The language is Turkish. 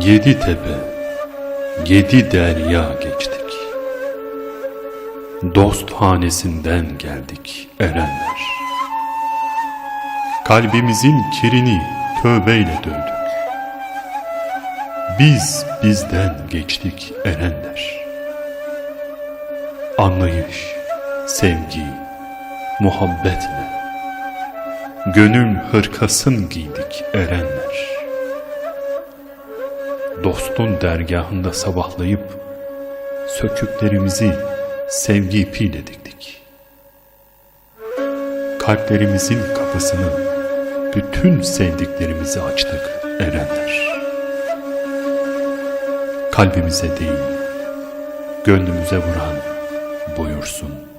Yedi tepe, yedi derya geçtik. Dost hanesinden geldik erenler. Kalbimizin kirini tövbeyle dövdük. Biz bizden geçtik erenler. Anlayış, sevgi, muhabbetle. Gönül hırkasın giydik erenler. Dostun dergahında sabahlayıp söküklerimizi sevgi ipiyle diktik. Kalplerimizin kapısını bütün sevdiklerimizi açtık erenler. Kalbimize değil, gönlümüze vuran buyursun.